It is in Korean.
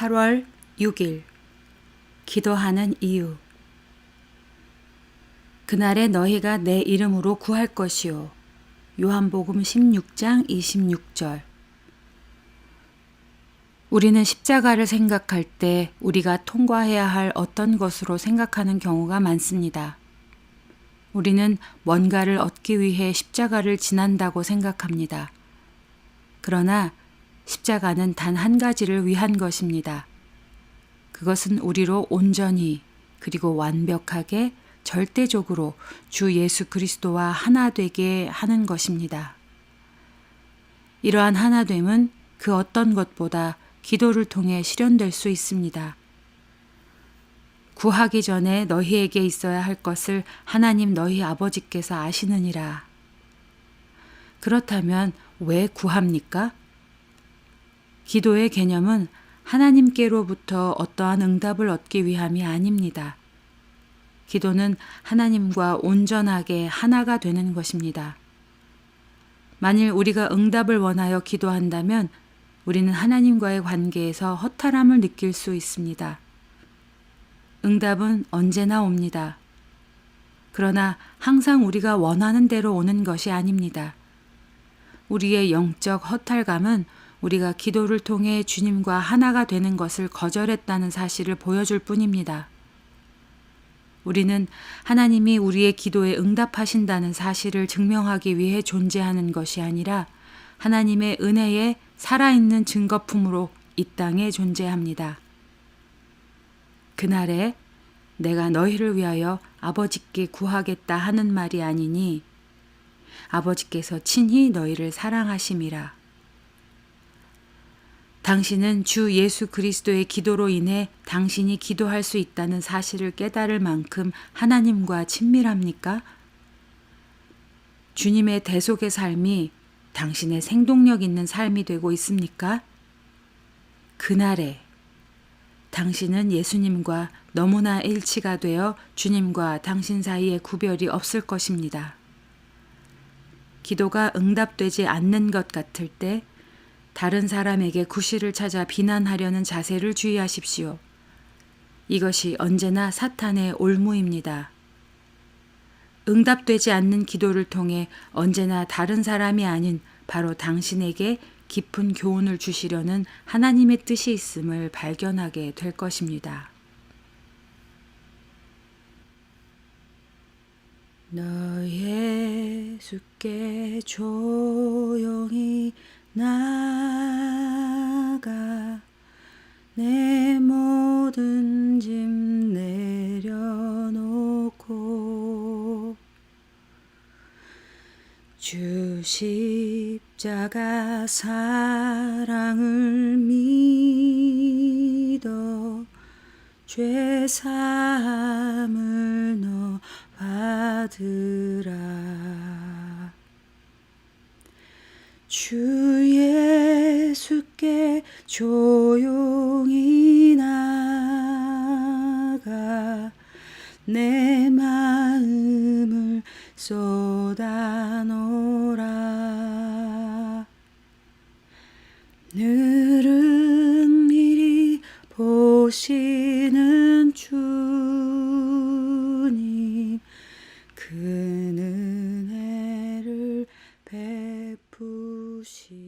8월 6일 기도하는 이유 그날에 너희가 내 이름으로 구할 것이요 요한복음 16장 26절 우리는 십자가를 생각할 때 우리가 통과해야 할 어떤 것으로 생각하는 경우가 많습니다. 우리는 뭔가를 얻기 위해 십자가를 지난다고 생각합니다. 그러나 십자가는 단 한 가지를 위한 것입니다. 그것은 우리로 온전히 그리고 완벽하게 절대적으로 주 예수 그리스도와 하나 되게 하는 것입니다. 이러한 하나됨은 그 어떤 것보다 기도를 통해 실현될 수 있습니다. 구하기 전에 너희에게 있어야 할 것을 하나님 너희 아버지께서 아시느니라. 그렇다면 왜 구합니까? 기도의 개념은 하나님께로부터 어떠한 응답을 얻기 위함이 아닙니다. 기도는 하나님과 온전하게 하나가 되는 것입니다. 만일 우리가 응답을 원하여 기도한다면 우리는 하나님과의 관계에서 허탈함을 느낄 수 있습니다. 응답은 언제나 옵니다. 그러나 항상 우리가 원하는 대로 오는 것이 아닙니다. 우리의 영적 허탈감은 우리가 기도를 통해 주님과 하나가 되는 것을 거절했다는 사실을 보여줄 뿐입니다. 우리는 하나님이 우리의 기도에 응답하신다는 사실을 증명하기 위해 존재하는 것이 아니라 하나님의 은혜에 살아있는 증거품으로 이 땅에 존재합니다. 그날에 내가 너희를 위하여 아버지께 구하겠다 하는 말이 아니니 아버지께서 친히 너희를 사랑하심이라. 당신은 주 예수 그리스도의 기도로 인해 당신이 기도할 수 있다는 사실을 깨달을 만큼 하나님과 친밀합니까? 주님의 대속의 삶이 당신의 생동력 있는 삶이 되고 있습니까? 그날에 당신은 예수님과 너무나 일치가 되어 주님과 당신 사이에 구별이 없을 것입니다. 기도가 응답되지 않는 것 같을 때 다른 사람에게 구실을 찾아 비난하려는 자세를 주의하십시오. 이것이 언제나 사탄의 올무입니다. 응답되지 않는 기도를 통해 언제나 다른 사람이 아닌 바로 당신에게 깊은 교훈을 주시려는 하나님의 뜻이 있음을 발견하게 될 것입니다. 너 예수께 조용히 나가 내 모든 짐 내려놓고 주 십자가 사랑을 믿어 죄 사함을 너 받으라 주 예수께 조용히 나가 내 마음을 쏟아놓라. 늘은 미리 보시 2시.